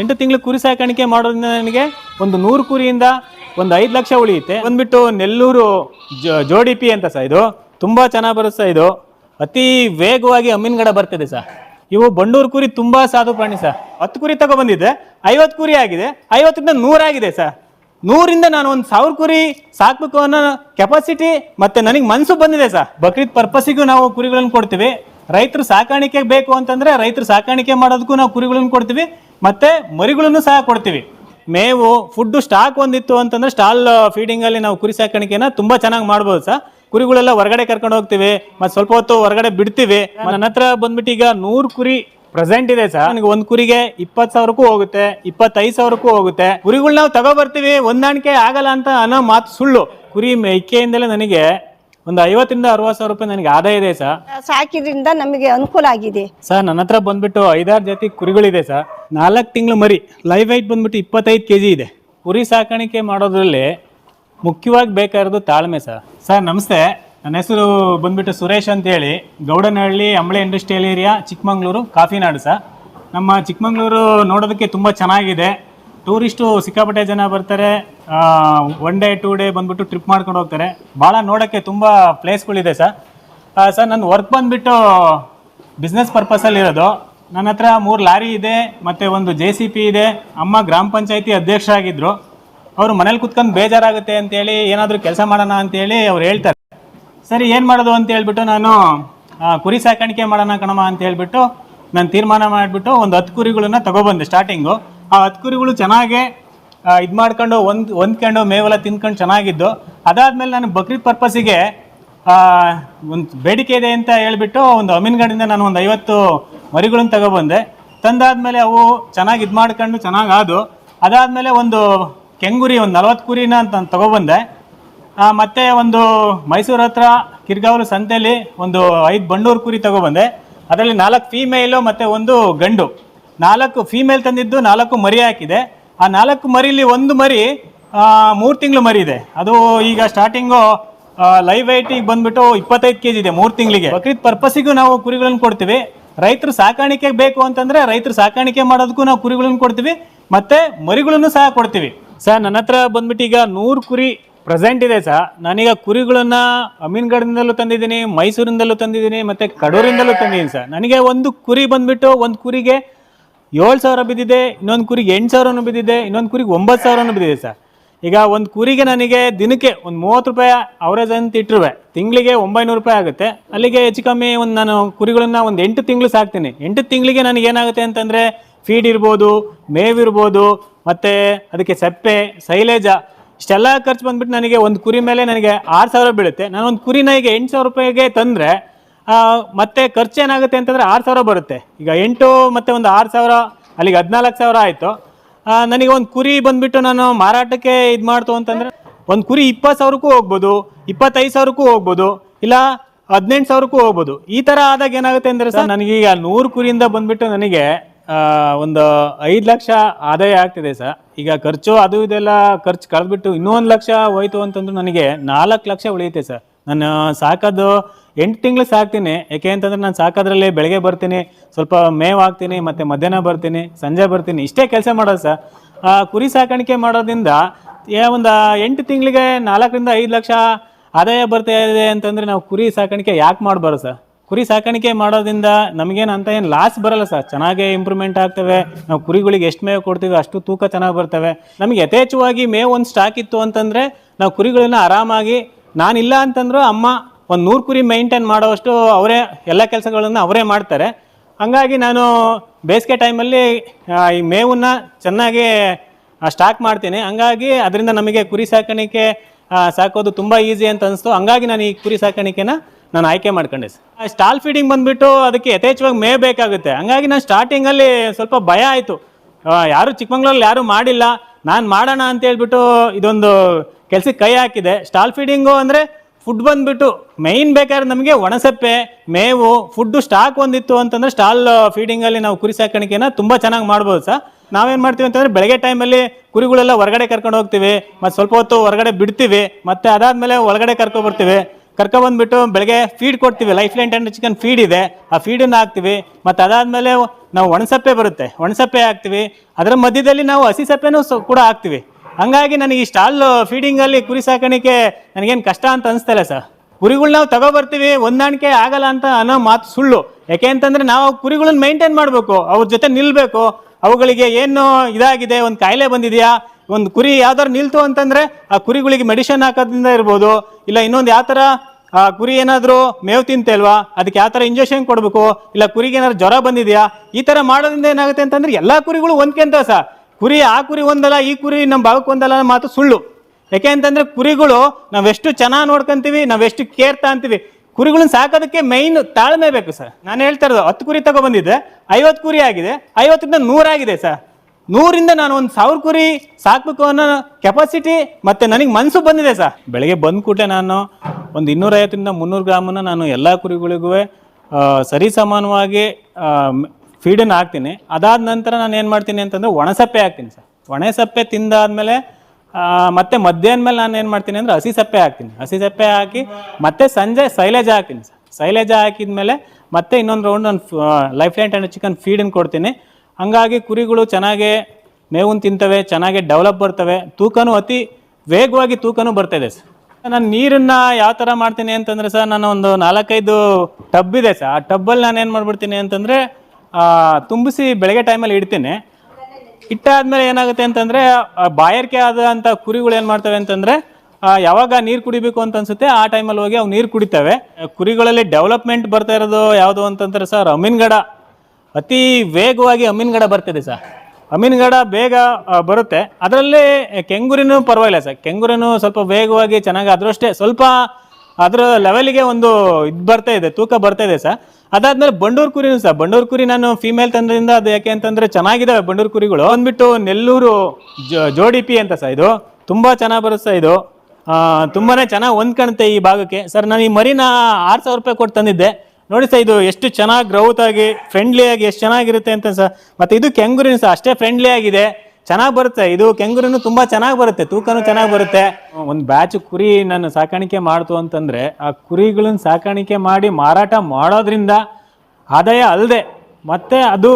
ಎಂಟು ತಿಂಗಳು ಕುರಿ ಸಾಕಾಣಿಕೆ ಮಾಡೋದ್ರಿಂದ ನನಗೆ ಒಂದು ನೂರು ಕುರಿಯಿಂದ ಒಂದು ಐದು ಲಕ್ಷ ಉಳಿಯುತ್ತೆ. ಬಂದ್ಬಿಟ್ಟು ನೆಲ್ಲೂರು ಜೋಡಿ ಪಿ ಅಂತ ಸರ್ ಇದು. ತುಂಬ ಚೆನ್ನಾಗಿ ಬರುತ್ತೆ ಸರ್ ಇದು. ಅತಿ ವೇಗವಾಗಿ ಅಮ್ಮಿನಗಡ ಬರ್ತಿದೆ ಸರ್. ಇವು ಬಂಡೂರು ಕುರಿ ತುಂಬ ಸಾಧು ಪ್ರಾಣಿ ಸರ್. ಹತ್ತು ಕುರಿ ತಗೊಬಂದಿದ್ದೆ ಐವತ್ತು ಕುರಿ ಆಗಿದೆ. ಐವತ್ತರಿಂದ ನೂರಾಗಿದೆ ಸರ್. ನೂರಿಂದ ನಾನು ಒಂದು ಸಾವಿರ ಕುರಿ ಸಾಕಬೇಕು ಅನ್ನೋ ಕೆಪಾಸಿಟಿ ಮತ್ತೆ ನನಗೆ ಮನಸ್ಸು ಬಂದಿದೆ ಸರ್. ಬಕ್ರೀದ್ ಪರ್ಪಸ್ಸಿಗೂ ನಾವು ಕುರಿಗಳನ್ನು ಕೊಡ್ತೀವಿ. ರೈತರು ಸಾಕಾಣಿಕೆ ಬೇಕು ಅಂತಂದ್ರೆ ರೈತರು ಸಾಕಾಣಿಕೆ ಮಾಡೋದಕ್ಕೂ ನಾವು ಕುರಿಗಳನ್ನು ಕೊಡ್ತೀವಿ, ಮತ್ತೆ ಮರಿಗಳನ್ನು ಸಹ ಕೊಡ್ತೀವಿ. ಮೇವು ಫುಡ್ ಸ್ಟಾಕ್ ಒಂದಿತ್ತು ಅಂತಂದ್ರೆ ಸ್ಟಾಲ್ ಫೀಡಿಂಗ್ ಅಲ್ಲಿ ನಾವು ಕುರಿ ಸಾಕಾಣಿಕೆನ ತುಂಬಾ ಚೆನ್ನಾಗಿ ಮಾಡ್ಬೋದು ಸರ್. ಕುರಿಗಳೆಲ್ಲ ಹೊರಗಡೆ ಕರ್ಕೊಂಡು ಹೋಗ್ತೀವಿ, ಮತ್ತೆ ಸ್ವಲ್ಪ ಹೊತ್ತು ಹೊರಗಡೆ ಬಿಡ್ತೀವಿ. ನನ್ನ ಹತ್ರ ಬಂದ್ಬಿಟ್ಟು ಈಗ ನೂರು ಕುರಿ ಪ್ರೆಸೆಂಟ್ ಇದೆ ಸರ್. ನನಗೆ ಒಂದು ಕುರಿಗೆ ಇಪ್ಪತ್ತು ಸಾವಿರಕ್ಕೂ ಹೋಗುತ್ತೆ, ಇಪ್ಪತ್ತೈದು ಸಾವಿರಕ್ಕೂ ಹೋಗುತ್ತೆ. ಕುರಿಗಳು ನಾವು ತಗೋ ಬರ್ತೀವಿ ಹೊಂದಾಣಿಕೆ ಆಗಲ್ಲ ಅಂತ ಅನ್ನೋ ಮಾತು ಸುಳ್ಳು. ಕುರಿ ಮೇಕೆಯಿಂದಲೇ ನನಗೆ ಒಂದು ಐವತ್ತರಿಂದ ಅರವತ್ತು ಸಾವಿರ ರೂಪಾಯಿ ನನಗೆ ಆದಾಯ ಇದೆ ಸರ್. ಸಾಕಿದ್ರಿಂದ ನಮಗೆ ಅನುಕೂಲ ಆಗಿದೆ. ಸರ್ ನನ್ನ ಹತ್ರ ಬಂದ್ಬಿಟ್ಟು ಐದಾರು ಜಾತಿ ಕುರಿಗಳಿದೆ ಸರ್. ನಾಲ್ಕು ತಿಂಗಳು ಮರಿ ಲೈವ್ ವೈಟ್ ಬಂದ್ಬಿಟ್ಟು ಇಪ್ಪತ್ತೈದು ಕೆ ಜಿ ಇದೆ. ಕುರಿ ಸಾಕಾಣಿಕೆ ಮಾಡೋದ್ರಲ್ಲಿ ಮುಖ್ಯವಾಗಿ ಬೇಕಾಗಿರೋದು ತಾಳ್ಮೆ ಸರ್. ಸರ್ ನಮಸ್ತೆ. ನನ್ನ ಹೆಸರು ಬಂದ್ಬಿಟ್ಟು ಸುರೇಶ್ ಅಂತೇಳಿ. ಗೌಡನಹಳ್ಳಿ ಅಂಬಳೆ ಇಂಡಸ್ಟ್ರಿಯಲ್ ಏರಿಯಾ ಚಿಕ್ಕಮಂಗ್ಳೂರು ಕಾಫಿನಾಡು ಸರ್. ನಮ್ಮ ಚಿಕ್ಕಮಂಗ್ಳೂರು ನೋಡೋದಕ್ಕೆ ತುಂಬ ಚೆನ್ನಾಗಿದೆ. ಟೂರಿಸ್ಟು ಸಿಕ್ಕಾಪಟ್ಟೆ ಜನ ಬರ್ತಾರೆ. ಒನ್ ಡೇ ಟೂ ಡೇ ಬಂದ್ಬಿಟ್ಟು ಟ್ರಿಪ್ ಮಾಡ್ಕೊಂಡು ಹೋಗ್ತಾರೆ. ಭಾಳ ನೋಡೋಕ್ಕೆ ತುಂಬ ಪ್ಲೇಸ್ಗಳಿದೆ ಸರ್. ಸರ್ ನನ್ನ ವರ್ಕ್ ಬಂದುಬಿಟ್ಟು ಬಿಸ್ನೆಸ್ ಪರ್ಪಸಲ್ಲಿ ಇರೋದು. ನನ್ನ ಹತ್ರ ಮೂರು ಲಾರಿ ಇದೆ, ಮತ್ತು ಒಂದು ಜೆ ಸಿ ಪಿ ಇದೆ. ಅಮ್ಮ ಗ್ರಾಮ ಪಂಚಾಯತಿ ಅಧ್ಯಕ್ಷರಾಗಿದ್ದರು ಅವರು ಮನೇಲಿ ಕುತ್ಕೊಂಡು ಬೇಜಾರಾಗುತ್ತೆ ಅಂತೇಳಿ ಏನಾದರೂ ಕೆಲಸ ಮಾಡೋಣ ಅಂತೇಳಿ ಅವ್ರು ಹೇಳ್ತಾರೆ. ಸರಿ, ಏನು ಮಾಡೋದು ಅಂತ ಹೇಳ್ಬಿಟ್ಟು ನಾನು ಕುರಿ ಸಾಕಾಣಿಕೆ ಮಾಡೋಣ ಕಣಮ್ಮ ಅಂತ ಹೇಳ್ಬಿಟ್ಟು ನಾನು ತೀರ್ಮಾನ ಮಾಡಿಬಿಟ್ಟು ಒಂದು ಹತ್ತು ಕುರಿಗಳನ್ನ ತಗೊಬಂದೆ ಸ್ಟಾರ್ಟಿಂಗು ಆ ಹತ್ತು ಕುರಿಗಳು ಚೆನ್ನಾಗೆ ಇದು ಮಾಡ್ಕೊಂಡು ಒಂದು ಹೊಂದ್ಕೊಂಡು ಮೇವೆಲ್ಲ ತಿನ್ಕೊಂಡು ಚೆನ್ನಾಗಿದ್ದು. ಅದಾದಮೇಲೆ ನಾನು ಬಕ್ರೀದ್ ಪರ್ಪಸ್ಸಿಗೆ ಒಂದು ಬೇಡಿಕೆ ಇದೆ ಅಂತ ಹೇಳಿಬಿಟ್ಟು ಒಂದು ಅಮೀನ್ಗಡಿಂದ ನಾನು ಒಂದು ಐವತ್ತು ಮರಿಗಳನ್ನು ತಗೊಬಂದೆ. ತಂದಾದ್ಮೇಲೆ ಅವು ಚೆನ್ನಾಗಿ ಇದು ಮಾಡ್ಕೊಂಡು ಚೆನ್ನಾಗಿ ಆದು. ಅದಾದಮೇಲೆ ಒಂದು ಕೆಂಗುರಿ, ಒಂದು ನಲವತ್ತು ಕುರಿನ ಅಂತ ನಾನು ತಗೊಬಂದೆ. ಮತ್ತೆ ಒಂದು ಮೈಸೂರು ಹತ್ರ, ಕಿರ್ಗಾವಲು ಸಂತೆಯಲ್ಲಿ ಒಂದು ಐದು ಬಂಡೂರು ಕುರಿ ತಗೊಬಂದೆ. ಅದರಲ್ಲಿ ನಾಲ್ಕು ಫೀಮೇಲು ಮತ್ತು ಒಂದು ಗಂಡು. ನಾಲ್ಕು ಫೀಮೇಲ್ ತಂದಿದ್ದು ನಾಲ್ಕು ಮರಿ ಹಾಕಿದೆ. ಆ ನಾಲ್ಕು ಮರಿಲಿ ಒಂದು ಮರಿ ಮೂರು ತಿಂಗಳು ಮರಿ ಇದೆ. ಅದು ಈಗ ಸ್ಟಾರ್ಟಿಂಗು ಲೈವ್ ವೆಯ್ಟಿಗೆ ಬಂದ್ಬಿಟ್ಟು ಇಪ್ಪತ್ತೈದು ಕೆ ಜಿ ಇದೆ ಮೂರು ತಿಂಗಳಿಗೆ. ಬಕ್ರೀದ್ ಪರ್ಪಸ್ಸಿಗೂ ನಾವು ಕುರಿಗಳನ್ನು ಕೊಡ್ತೀವಿ. ರೈತರು ಸಾಕಾಣಿಕೆ ಬೇಕು ಅಂತಂದರೆ ರೈತರು ಸಾಕಾಣಿಕೆ ಮಾಡೋದಕ್ಕೂ ನಾವು ಕುರಿಗಳನ್ನು ಕೊಡ್ತೀವಿ. ಮತ್ತು ಮರಿಗಳನ್ನು ಸಹ ಕೊಡ್ತೀವಿ. ಸರ್, ನನ್ನ ಹತ್ರ ಬಂದ್ಬಿಟ್ಟು ಈಗ ನೂರು ಕುರಿ ಪ್ರೆಸೆಂಟ್ ಇದೆ ಸರ್. ನಾನೀಗ ಕುರಿಗಳನ್ನು ಅಮೀನ್ಗಢದಿಂದಲೂ ತಂದಿದ್ದೀನಿ, ಮೈಸೂರಿಂದಲೂ ತಂದಿದ್ದೀನಿ, ಮತ್ತು ಕಡೂರಿಂದಲೂ ತಂದಿದ್ದೀನಿ ಸರ್. ನನಗೆ ಒಂದು ಕುರಿ ಬಂದ್ಬಿಟ್ಟು, ಒಂದು ಕುರಿಗೆ ಏಳು ಸಾವಿರ ಬಿದ್ದಿದೆ, ಇನ್ನೊಂದು ಕುರಿಗೆ ಎಂಟು ಸಾವಿರನೂ ಬಿದ್ದಿದೆ, ಇನ್ನೊಂದು ಕುರಿಗೆ ಒಂಬತ್ತು ಸಾವಿರನೂ ಬಿದ್ದಿದೆ ಸರ್. ಈಗ ಒಂದು ಕುರಿಗೆ ನನಗೆ ದಿನಕ್ಕೆ ಒಂದು ಮೂವತ್ತು ರೂಪಾಯಿ ಅವರೇಜ್ ಅಂತ ಇಟ್ಟಿರುವೆ. ತಿಂಗಳಿಗೆ ಒಂಬೈನೂರು ರೂಪಾಯಿ ಆಗುತ್ತೆ. ಅಲ್ಲಿಗೆ ಹೆಚ್ಚು ಕಮ್ಮಿ ಒಂದು ನಾನು ಕುರಿಗಳನ್ನು ಒಂದು ಎಂಟು ತಿಂಗಳು ಸಾಕ್ತೀನಿ. ಎಂಟು ತಿಂಗಳಿಗೆ ನನಗೆ ಏನಾಗುತ್ತೆ ಅಂತಂದರೆ ಫೀಡ್ ಇರ್ಬೋದು ಮೇವಿರ್ಬೋದು ಮತ್ತು ಅದಕ್ಕೆ ಸಪ್ಪೆ, ಸೈಲೇಜ, ಇಷ್ಟೆಲ್ಲ ಖರ್ಚು ಬಂದ್ಬಿಟ್ಟು ನನಗೆ ಒಂದು ಕುರಿ ಮೇಲೆ ನನಗೆ ಆರು ಸಾವಿರ ಬೀಳುತ್ತೆ. ನಾನು ಒಂದು ಕುರಿನ ಈಗ ಎಂಟು ಸಾವಿರ ರೂಪಾಯಿಗೆ ತಂದರೆ ಮತ್ತೆ ಖರ್ಚು ಏನಾಗುತ್ತೆ ಅಂತಂದರೆ ಆರು ಸಾವಿರ ಬರುತ್ತೆ. ಈಗ ಎಂಟು ಮತ್ತು ಒಂದು ಆರು ಸಾವಿರ, ಅಲ್ಲಿಗೆ ಹದಿನಾಲ್ಕು ಸಾವಿರ ಆಯಿತು. ನನಗೆ ಒಂದು ಕುರಿ ಬಂದ್ಬಿಟ್ಟು ನಾನು ಮಾರಾಟಕ್ಕೆ ಇದು ಮಾಡ್ತು ಅಂತಂದರೆ ಒಂದು ಕುರಿ ಇಪ್ಪತ್ತು ಸಾವಿರಕ್ಕೂ ಹೋಗ್ಬೋದು, ಇಪ್ಪತ್ತೈದು ಸಾವಿರಕ್ಕೂ ಹೋಗ್ಬೋದು, ಇಲ್ಲ ಹದಿನೆಂಟು ಸಾವಿರಕ್ಕೂ ಹೋಗ್ಬೋದು. ಈ ಥರ ಆದಾಗ ಏನಾಗುತ್ತೆ ಅಂದರೆ ಸರ್ ನನಗೀಗ ನೂರು ಕುರಿಯಿಂದ ಬಂದ್ಬಿಟ್ಟು ನನಗೆ ಒಂದು ಐದು ಲಕ್ಷ ಆದಾಯ ಆಗ್ತಿದೆ ಸರ್. ಈಗ ಖರ್ಚು ಅದು ಇದೆಲ್ಲ ಖರ್ಚು ಕಳೆದ್ಬಿಟ್ಟು ಇನ್ನೂ ಒಂದು ಲಕ್ಷ ಹೋಯ್ತು ಅಂತಂದ್ರೆ ನನಗೆ ನಾಲ್ಕು ಲಕ್ಷ ಉಳಿಯುತ್ತೆ ಸರ್. ನಾನು ಸಾಕೋದು ಎಂಟು ತಿಂಗಳು ಸಾಕ್ತೀನಿ. ಯಾಕೆ ಅಂತಂದ್ರೆ ನಾನು ಸಾಕೋದ್ರಲ್ಲಿ ಬೆಳಗ್ಗೆ ಬರ್ತೀನಿ, ಸ್ವಲ್ಪ ಮೇವು ಹಾಕ್ತೀನಿ, ಮತ್ತು ಮಧ್ಯಾಹ್ನ ಬರ್ತೀನಿ, ಸಂಜೆ ಬರ್ತೀನಿ. ಇಷ್ಟೇ ಕೆಲಸ ಮಾಡೋದು ಸರ್. ಕುರಿ ಸಾಕಾಣಿಕೆ ಮಾಡೋದ್ರಿಂದ ಒಂದು ಎಂಟು ತಿಂಗಳಿಗೆ ನಾಲ್ಕರಿಂದ ಐದು ಲಕ್ಷ ಆದಾಯ ಬರ್ತಾ ಇದೆ ಅಂತಂದರೆ ನಾವು ಕುರಿ ಸಾಕಾಣಿಕೆ ಯಾಕೆ ಮಾಡಬಾರ್ದು ಸರ್? ಕುರಿ ಸಾಕಾಣಿಕೆ ಮಾಡೋದ್ರಿಂದ ನಮಗೇನು ಅಂತ ಏನು ಲಾಸ್ ಬರಲ್ಲ ಸರ್. ಚೆನ್ನಾಗೇ ಇಂಪ್ರೂವ್ಮೆಂಟ್ ಆಗ್ತವೆ. ನಾವು ಕುರಿಗಳಿಗೆ ಎಷ್ಟು ಮೇವು ಕೊಡ್ತೀವಿ ಅಷ್ಟು ತೂಕ ಚೆನ್ನಾಗಿ ಬರ್ತವೆ. ನಮಗೆ ಯಥೇಚ್ಛವಾಗಿ ಮೇವು ಒಂದು ಸ್ಟಾಕ್ ಇತ್ತು ಅಂತಂದರೆ ನಾವು ಕುರಿಗಳನ್ನ ಆರಾಮಾಗಿ ನಾನಿಲ್ಲ ಅಂತಂದರೂ ಅಮ್ಮ ಒಂದು ನೂರು ಕುರಿ ಮೈಂಟೈನ್ ಮಾಡೋವಷ್ಟು ಅವರೇ ಎಲ್ಲ ಕೆಲಸಗಳನ್ನು ಅವರೇ ಮಾಡ್ತಾರೆ. ಹಂಗಾಗಿ ನಾನು ಬೇಸಿಗೆ ಟೈಮಲ್ಲಿ ಈ ಮೇವನ್ನು ಚೆನ್ನಾಗಿ ಸ್ಟಾಕ್ ಮಾಡ್ತೀನಿ. ಹಂಗಾಗಿ ಅದರಿಂದ ನಮಗೆ ಕುರಿ ಸಾಕಾಣಿಕೆ ಸಾಕೋದು ತುಂಬ ಈಸಿ ಅಂತ ಅನಿಸ್ತು. ಹಂಗಾಗಿ ನಾನು ಈ ಕುರಿ ಸಾಕಾಣಿಕೆನ ನಾನು ಆಯ್ಕೆ ಮಾಡ್ಕೊಂಡೆ ಸ್ಟಾಲ್ ಫೀಡಿಂಗ್ ಬಂದ್ಬಿಟ್ಟು ಅದಕ್ಕೆ ಯಥೇಚ್ಛವಾಗಿ ಮೇ ಬೇಕಾಗುತ್ತೆ. ಹಂಗಾಗಿ ನಾನು ಸ್ಟಾರ್ಟಿಂಗಲ್ಲಿ ಸ್ವಲ್ಪ ಭಯ ಆಯಿತು. ಯಾರು ಚಿಕ್ಕಮಂಗ್ಳೂರಲ್ಲಿ ಯಾರೂ ಮಾಡಿಲ್ಲ. ನಾನು ಮಾಡೋಣ ಅಂತ ಹೇಳ್ಬಿಟ್ಟು ಇದೊಂದು ಕೆಲ್ಸಕ್ಕೆ ಕೈ ಹಾಕಿದೆ. ಸ್ಟಾಲ್ ಫೀಡಿಂಗು ಅಂದರೆ ಫುಡ್ ಬಂದುಬಿಟ್ಟು ಮೈನ್ ಬೇಕಾದ್ರೆ ನಮಗೆ ಒಣಸಪ್ಪೆ, ಮೇವು ಫುಡ್ಡು ಸ್ಟಾಕ್ ಒಂದಿತ್ತು ಅಂತಂದರೆ ಸ್ಟಾಲ್ ಫೀಡಿಂಗಲ್ಲಿ ನಾವು ಕುರಿ ಸಾಕಾಣಿಕೆನ ತುಂಬ ಚೆನ್ನಾಗಿ ಮಾಡ್ಬೋದು ಸರ್. ನಾವೇನು ಮಾಡ್ತೀವಿ ಅಂತಂದರೆ ಬೆಳಗ್ಗೆ ಟೈಮಲ್ಲಿ ಕುರಿಗಳೆಲ್ಲ ಹೊರಗಡೆ ಕರ್ಕೊಂಡು ಹೋಗ್ತೀವಿ, ಮತ್ತು ಸ್ವಲ್ಪ ಹೊತ್ತು ಹೊರಗಡೆ ಬಿಡ್ತೀವಿ, ಮತ್ತು ಅದಾದಮೇಲೆ ಒಳಗಡೆ ಕರ್ಕೊಬರ್ತೀವಿ ಕರ್ಕೊಬಂದ್ಬಿಟ್ಟು ಬೆಳಗ್ಗೆ ಫೀಡ್ ಕೊಡ್ತೀವಿ life line tender chicken feed ಇದೆ, ಆ ಫೀಡನ್ನು ಹಾಕ್ತೀವಿ, ಮತ್ತು ಅದಾದಮೇಲೆ ನಾವು ಒಣಸಪ್ಪೆ ಬರುತ್ತೆ. ಒಣಸಪ್ಪೆ ಹಾಕ್ತೀವಿ. ಅದರ ಮಧ್ಯದಲ್ಲಿ ನಾವು ಹಸಿ ಸಪ್ಪೆನೂ ಕೂಡ ಹಾಕ್ತೀವಿ. ಹಂಗಾಗಿ ನನಗೆ ಈ ಸ್ಟಾಲ್ ಫೀಡಿಂಗಲ್ಲಿ ಕುರಿ ಸಾಕಾಣಿಕೆ ನನಗೇನು ಕಷ್ಟ ಅಂತ ಅನಿಸ್ತಾ ಇಲ್ಲ ಸರ್ ಕುರಿಗಳು ನಾವು ತಗೊಬರ್ತೀವಿ, ಹೊಂದಾಣಿಕೆ ಆಗಲ್ಲ ಅಂತ ಅನ್ನೋ ಮಾತು ಸುಳ್ಳು. ಯಾಕೆ ಅಂತಂದ್ರೆ ನಾವು ಕುರಿಗಳನ್ನ ಮೇಂಟೈನ್ ಮಾಡಬೇಕು, ಅವ್ರ ಜೊತೆ ನಿಲ್ಲಬೇಕು ಅವುಗಳಿಗೆ ಏನು ಇದಾಗಿದೆ, ಒಂದು ಕಾಯಿಲೆ ಬಂದಿದೆಯಾ, ಒಂದು ಕುರಿ ಯಾವ್ದಾರು ನಿಲ್ತು ಅಂತಂದ್ರೆ ಆ ಕುರಿಗಳಿಗೆ ಮೆಡಿಷನ್ ಹಾಕೋದ್ರಿಂದ ಇರ್ಬೋದು, ಇಲ್ಲ ಇನ್ನೊಂದು ಯಾವ ಥರ ಆ ಕುರಿ ಏನಾದರೂ ಮೇವು ತಿಂತಲ್ವಾ, ಅದಕ್ಕೆ ಯಾವ ಥರ ಇಂಜೆಕ್ಷನ್ ಕೊಡಬೇಕು, ಇಲ್ಲ ಕುರಿಗೆ ಏನಾದ್ರು ಜ್ವರ ಬಂದಿದೆಯಾ, ಈ ಥರ ಮಾಡೋದ್ರಿಂದ ಏನಾಗುತ್ತೆ ಅಂತಂದ್ರೆ ಎಲ್ಲ ಕುರಿಗಳು ಹೊಂದ್ಕೊಂತ ಸರ್ ಕುರಿ, ಆ ಕುರಿ ಒಂದಲ್ಲ, ಈ ಕುರಿ ನಮ್ಮ ಭಾಗಕ್ಕೆ ಒಂದಲ್ಲ ಅನ್ನೋ ಮಾತು ಸುಳ್ಳು. ಯಾಕೆ ಅಂತಂದ್ರೆ ಕುರಿಗಳು ನಾವೆಷ್ಟು ಚೆನ್ನಾಗಿ ನೋಡ್ಕೊಂತೀವಿ, ನಾವೆಷ್ಟು ಕೇರ್ ತಾಂತೀವಿ ಕುರಿಗಳನ್ನ ಸಾಕೋದಕ್ಕೆ ಮೈನ್ ತಾಳ್ಮೆ ಬೇಕು ಸರ್. ನಾನು ಹೇಳ್ತಾ ಇರೋದು, ಹತ್ತು ಕುರಿ ತಗೊಬಂದಿದ್ದೆ ಐವತ್ತು ಕುರಿ ಆಗಿದೆ, ಐವತ್ತರಿಂದ ನೂರಾಗಿದೆ ಸರ್. ನೂರಿಂದ ನಾನು ಒಂದು ಸಾವಿರ ಕುರಿ ಸಾಕಬೇಕು ಅನ್ನೋ ಕೆಪಾಸಿಟಿ ಮತ್ತೆ ನನಗೆ ಮನಸ್ಸು ಬಂದಿದೆ ಸರ್. ಬೆಳಗ್ಗೆ ಬಂದ ಕೂಡಲೇ ನಾನು ಒಂದು ಇನ್ನೂರೈವತ್ತರಿಂದ ಮುನ್ನೂರು ಗ್ರಾಮನ್ನು ನಾನು ಎಲ್ಲ ಕುರಿಗಳಿಗೂ ಸರಿ ಸಮಾನವಾಗಿ ಫೀಡನ್ನು ಹಾಕ್ತೀನಿ. ಅದಾದ ನಂತರ ನಾನು ಏನು ಮಾಡ್ತೀನಿ ಅಂತಂದರೆ ಒಣಸಪ್ಪೆ ಹಾಕ್ತೀನಿ ಸರ್. ಒಣಸಪ್ಪೆ ತಿಂದಾದಮೇಲೆ ಮತ್ತೆ ಮಧ್ಯಾಹ್ನ ಮೇಲೆ ನಾನು ಏನು ಮಾಡ್ತೀನಿ ಅಂದರೆ ಹಸಿ ಸಪ್ಪೆ ಹಾಕ್ತೀನಿ. ಹಸಿ ಸಪ್ಪೆ ಹಾಕಿ ಮತ್ತೆ ಸಂಜೆ ಸೈಲೇಜ್ ಹಾಕ್ತೀನಿ ಸರ್. ಸೈಲೇಜ ಹಾಕಿದ್ಮೇಲೆ ಮತ್ತೆ ಇನ್ನೊಂದು ರೌಂಡ್ ನಾನು ಲೈಫ್ ಲೈನ್ ಟ್ಯಾಂಡ್ ಚಿಕನ್ ಫೀಡನ್ನು ಕೊಡ್ತೀನಿ. ಹಂಗಾಗಿ ಕುರಿಗಳು ಚೆನ್ನಾಗಿ ಮೇವನ್ನು ತಿಂತವೆ, ಚೆನ್ನಾಗಿ ಡೆವಲಪ್ ಬರ್ತವೆ. ತೂಕನೂ ಅತಿ ವೇಗವಾಗಿ ತೂಕನೂ ಬರ್ತಾಯಿದೆ ಸರ್. ನಾನು ನೀರನ್ನು ಯಾವ ಥರ ಮಾಡ್ತೀನಿ ಅಂತಂದರೆ ಸರ್, ನಾನು ಒಂದು ನಾಲ್ಕೈದು ಟಬ್ ಇದೆ ಸರ್. ಆ ಟಬ್ಬಲ್ಲಿ ನಾನು ಏನು ಮಾಡ್ಬಿಡ್ತೀನಿ ಅಂತಂದರೆ ತುಂಬಿಸಿ ಬೆಳಗ್ಗೆ ಟೈಮಲ್ಲಿ ಇಡ್ತೀನಿ. ಇಟ್ಟಾದ್ಮೇಲೆ ಏನಾಗುತ್ತೆ ಅಂತಂದರೆ ಬಾಯರ್ಕೆ ಆದಂಥ ಕುರಿಗಳು ಏನು ಮಾಡ್ತವೆ ಅಂತಂದರೆ ಯಾವಾಗ ನೀರು ಕುಡಿಬೇಕು ಅಂತ ಅನ್ಸುತ್ತೆ, ಆ ಟೈಮಲ್ಲಿ ಹೋಗಿ ಅವು ನೀರು ಕುಡಿತವೆ. ಕುರಿಗಳಲ್ಲಿ ಡೆವಲಪ್ಮೆಂಟ್ ಬರ್ತಾ ಇರೋದು ಯಾವುದು ಅಂತಂದ್ರೆ ಸರ್ ಅಮೀನ್ಗಡ ಅತಿ ವೇಗವಾಗಿ ಅಮೀನ್ಗಡ ಬರ್ತಿದೆ ಸರ್. ಅಮೀನ್ಗಡ ಬೇಗ ಬರುತ್ತೆ. ಅದರಲ್ಲಿ ಕೆಂಗುರಿನೂ ಪರವಾಗಿಲ್ಲ ಸರ್. ಕೆಂಗುರಿನೂ ಸ್ವಲ್ಪ ವೇಗವಾಗಿ ಚೆನ್ನಾಗಿ ಅದರಷ್ಟೇ ಸ್ವಲ್ಪ ಅದರ ಲೆವೆಲ್ಗೆ ಒಂದು ಇದು ಬರ್ತಾ ಇದೆ, ತೂಕ ಬರ್ತಾ ಇದೆ ಸರ್. ಅದಾದ್ಮೇಲೆ ಬಂಡೂರು ಕುರಿನೂ ಸರ್ ಬಂಡೂರು ಕುರಿ ನಾನು ಫೀಮೇಲ್ ತಂದ್ರಿಂದ ಅದು ಯಾಕೆ ಅಂತಂದ್ರೆ ಚೆನ್ನಾಗಿದಾವೆ ಬಂಡೂರು ಕುರಿಗಳು. ಬಂದ್ಬಿಟ್ಟು ನೆಲ್ಲೂರು ಜೋಡಿ ಪಿ ಅಂತ ಸರ್ ಇದು. ತುಂಬಾ ಚೆನ್ನಾಗಿ ಬರುತ್ತೆ ಸರ್ ಇದು. ತುಂಬಾನೇ ಚೆನ್ನಾಗಿ ಹೊಂದ್ಕಣುತ್ತೆ ಈ ಭಾಗಕ್ಕೆ. ಸರ್, ನಾನು ಈ ಮರಿನ ಆರು ಸಾವಿರ ರೂಪಾಯಿ ಕೊಟ್ಟು ತಂದಿದ್ದೆ. ನೋಡಿ ಸರ್ ಇದು ಎಷ್ಟು ಚೆನ್ನಾಗಿ ಗ್ರೌತ್ ಆಗಿ ಫ್ರೆಂಡ್ಲಿ ಆಗಿ, ಎಷ್ಟು ಚೆನ್ನಾಗಿರುತ್ತೆ ಅಂತ ಸರ್ ಮತ್ತೆ ಇದು ಕೆಂಗುರಿನ ಸರ್ ಅಷ್ಟೇ ಫ್ರೆಂಡ್ಲಿ ಆಗಿದೆ. ಚೆನ್ನಾಗಿ ಬರುತ್ತೆ. ಇದು ಕೆಂಗುರಿನೂ ತುಂಬಾ ಚೆನ್ನಾಗಿ ಬರುತ್ತೆ. ತೂಕನೂ ಚೆನ್ನಾಗಿ ಬರುತ್ತೆ. ಒಂದು ಬ್ಯಾಚ್ ಕುರಿ ನಾನು ಸಾಕಾಣಿಕೆ ಮಾಡ್ತು ಅಂತಂದ್ರೆ ಆ ಕುರಿಗಳನ್ನ ಸಾಕಾಣಿಕೆ ಮಾಡಿ ಮಾರಾಟ ಮಾಡೋದ್ರಿಂದ ಆದಾಯ ಅಲ್ಲದೆ ಮತ್ತೆ ಅದು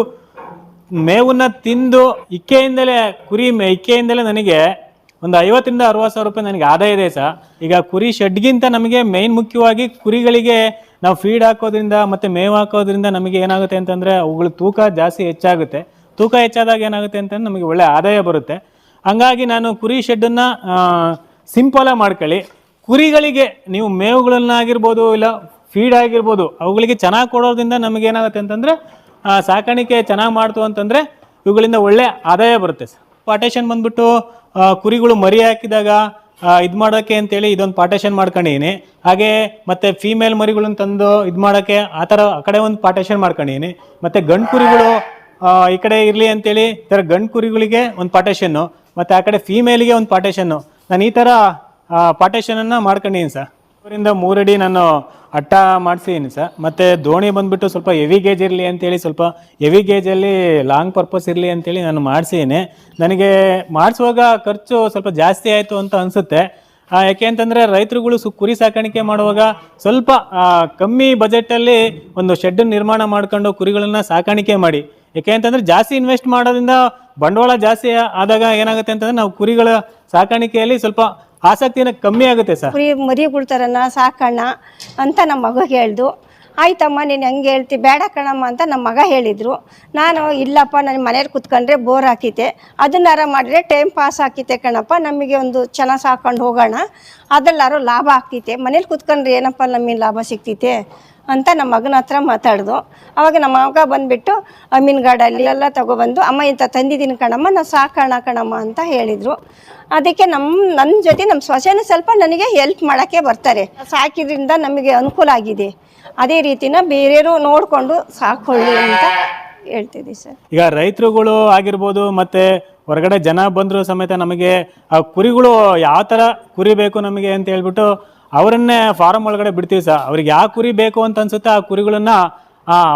ಮೇವನ್ನ ತಿಂದು ಇಕ್ಕೆಯಿಂದಲೇ, ಕುರಿ ಇಕ್ಕೆಯಿಂದಲೇ ನನಗೆ ಒಂದು ಐವತ್ತರಿಂದ ಅರವತ್ತು ಸಾವಿರ ರೂಪಾಯಿ ನನಗೆ ಆದಾಯ ಇದೆ ಸರ್. ಈಗ ಕುರಿ ಶೆಡ್ಗಿಂತ ನಮಗೆ ಮೇನ್ ಮುಖ್ಯವಾಗಿ ಕುರಿಗಳಿಗೆ ನಾವು ಫೀಡ್ ಹಾಕೋದ್ರಿಂದ ಮತ್ತು ಮೇವು ಹಾಕೋದ್ರಿಂದ ನಮಗೆ ಏನಾಗುತ್ತೆ ಅಂತಂದರೆ ಅವುಗಳ ತೂಕ ಜಾಸ್ತಿ ಹೆಚ್ಚಾಗುತ್ತೆ. ತೂಕ ಹೆಚ್ಚಾದಾಗ ಏನಾಗುತ್ತೆ ಅಂತಂದ್ರೆ ನಮಗೆ ಒಳ್ಳೆ ಆದಾಯ ಬರುತ್ತೆ. ಹಂಗಾಗಿ ನಾನು ಕುರಿ ಶೆಡ್ಡನ್ನು ಸಿಂಪಲಾಗಿ ಮಾಡ್ಕೊಳ್ಳಿ. ಕುರಿಗಳಿಗೆ ನೀವು ಮೇವುಗಳನ್ನಾಗಿರ್ಬೋದು ಇಲ್ಲ ಫೀಡ್ ಆಗಿರ್ಬೋದು, ಅವುಗಳಿಗೆ ಚೆನ್ನಾಗಿ ಕೊಡೋದ್ರಿಂದ ನಮಗೆ ಏನಾಗುತ್ತೆ ಅಂತಂದರೆ ಸಾಕಾಣಿಕೆ ಚೆನ್ನಾಗಿ ಮಾಡ್ತು ಅಂತಂದರೆ ಇವುಗಳಿಂದ ಒಳ್ಳೆ ಆದಾಯ ಬರುತ್ತೆ ಸರ್. ಪಾಟೇಷನ್ ಬಂದ್ಬಿಟ್ಟು ಕುರಿಗಳು ಮರಿ ಹಾಕಿದಾಗ ಇದು ಮಾಡೋಕ್ಕೆ ಅಂತೇಳಿ ಇದೊಂದು ಪಾಟೇಷನ್ ಮಾಡ್ಕೊಂಡಿದ್ದೀನಿ. ಹಾಗೆ ಮತ್ತು ಫೀಮೇಲ್ ಮರಿಗಳನ್ನ ತಂದು ಇದು ಮಾಡೋಕ್ಕೆ ಆ ಥರ ಆ ಕಡೆ ಒಂದು ಪಾಟೇಷನ್ ಮಾಡ್ಕೊಂಡಿದ್ದೀನಿ. ಮತ್ತು ಗಂಡು ಕುರಿಗಳು ಈ ಕಡೆ ಇರಲಿ ಅಂತೇಳಿ ಈ ಥರ ಗಂಡು ಕುರಿಗಳಿಗೆ ಒಂದು ಪಾರ್ಟೇಷನ್ನು ಮತ್ತು ಆ ಕಡೆ ಫೀಮೇಲಿಗೆ ಒಂದು ಪಾಟೇಷನ್ನು ನಾನು ಈ ಥರ ಪಾರ್ಟೇಷನನ್ನು ಮಾಡ್ಕೊಂಡಿದ್ದೀನಿ ಸರ್ ಅವರಿಂದ ಮೂರಡಿ ನಾನು ಅಟ್ಟ ಮಾಡಿಸಿದ್ದೀನಿ ಸರ್ ಮತ್ತು ದೋಣಿ ಬಂದುಬಿಟ್ಟು ಸ್ವಲ್ಪ ಹೆವಿ ಗೇಜ್ ಇರಲಿ ಅಂತೇಳಿ ಸ್ವಲ್ಪ ಹೆವಿ ಗೇಜಲ್ಲಿ ಲಾಂಗ್ ಪರ್ಪಸ್ ಇರಲಿ ಅಂತೇಳಿ ನಾನು ಮಾಡಿಸಿದ್ದೀನಿ. ನನಗೆ ಮಾಡಿಸುವಾಗ ಖರ್ಚು ಸ್ವಲ್ಪ ಜಾಸ್ತಿ ಆಯಿತು ಅಂತ ಅನಿಸುತ್ತೆ. ಯಾಕೆ ಅಂತಂದರೆ ರೈತರುಗಳು ಸು, ಕುರಿ ಸಾಕಾಣಿಕೆ ಮಾಡುವಾಗ ಸ್ವಲ್ಪ ಕಮ್ಮಿ ಬಜೆಟಲ್ಲಿ ಒಂದು ಶೆಡ್ ನಿರ್ಮಾಣ ಮಾಡ್ಕೊಂಡು ಕುರಿಗಳನ್ನು ಸಾಕಾಣಿಕೆ ಮಾಡಿ. ಯಾಕೆ ಅಂತಂದರೆ ಜಾಸ್ತಿ ಇನ್ವೆಸ್ಟ್ ಮಾಡೋದ್ರಿಂದ ಬಂಡವಾಳ ಜಾಸ್ತಿ ಆದಾಗ ಏನಾಗುತ್ತೆ ಅಂತಂದರೆ ನಾವು ಕುರಿಗಳ ಸಾಕಾಣಿಕೆಯಲ್ಲಿ ಸ್ವಲ್ಪ ಆಸಕ್ತಿನ ಕಮ್ಮಿ ಆಗುತ್ತೆ ಸರ್. ಕುರಿ ಮರಿಗಳ ಥರನ ಸಾಕಣ್ಣ ಅಂತ ನಮ್ಮ ಮಗ ಹೇಳ್ದು. ಆಯ್ತಮ್ಮ, ನೀನು ಹೆಂಗೆ ಹೇಳ್ತಿ, ಬೇಡ ಕಣಮ್ಮ ಅಂತ ನಮ್ಮ ಮಗ ಹೇಳಿದರು. ನಾನು ಇಲ್ಲಪ್ಪ ನನ್ನ ಮನೇಲಿ ಕುತ್ಕೊಂಡ್ರೆ ಬೋರ್ ಹಾಕಿತೆ ಅದನ್ನಾರ ಮಾಡಿದ್ರೆ ಟೈಮ್ ಪಾಸ್ ಹಾಕಿತೆ ಕಣಪ್ಪ, ನಮಗೆ ಒಂದು ಚೆನ್ನಾಗಿ ಸಾಕೊಂಡು ಹೋಗೋಣ. ಅದರಲ್ಲಾರು ಲಾಭ ಆಗ್ತೈತೆ ಮನೇಲಿ ಕುತ್ಕೊಂಡ್ರೆ ಏನಪ್ಪ ನಮಗೆ ಲಾಭ ಸಿಗ್ತೈತೆ? ಅಂತ ನಮ್ಮ ಮಗನ ಹತ್ರ ಮಾತಾಡ್ದು. ಅವಾಗ ನಮ್ಮ ಮಗ ಬಂದುಬಿಟ್ಟು ಅಮೀನ್ಗಾಡಲ್ಲಿ ಎಲ್ಲ ತಗೊಬಂದು, ಅಮ್ಮ, ಇಂಥ ತಂದಿದ್ದೀನಿ ಕಣಮ್ಮ ನಾವು ಸಾಕೋಣ ಕಣಮ್ಮ, ಅಂತ ಹೇಳಿದರು. ಅದಕ್ಕೆ ನಮ್ಮ ನನ್ನ ಜೊತೆ ನಮ್ಮ ಸೊಸೆನೂ ಸ್ವಲ್ಪ ನನಗೆ ಹೆಲ್ಪ್ ಮಾಡೋಕ್ಕೆ ಬರ್ತಾರೆ. ಸಾಕಿದ್ರಿಂದ ನಮಗೆ ಅನುಕೂಲ ಆಗಿದೆ. ಅದೇ ರೀತಿನ ಬೇರೆಯವರು ನೋಡಿಕೊಂಡು ಸಾಕೊಳ್ಳಿ ಅಂತ ಹೇಳ್ತಿದ್ದೆ ಸರ್. ಈಗ ರೈತರುಗಳು ಆಗಿರ್ಬೋದು, ಮತ್ತೆ ಹೊರಗಡೆ ಜನ ಬಂದರೂ ಸಮೇತ ನಮಗೆ, ಆ ಕುರಿಗಳು ಯಾವ ಥರ ಕುರಿ ಬೇಕು ನಮಗೆ ಅಂತ ಹೇಳ್ಬಿಟ್ಟು ಅವರನ್ನೇ ಫಾರಂ ಒಳಗಡೆ ಬಿಡ್ತೀವಿ ಸರ್ ಅವ್ರಿಗೆ ಯಾವ ಕುರಿ ಬೇಕು ಅಂತ ಅನ್ಸುತ್ತೆ ಆ ಕುರಿಗಳನ್ನ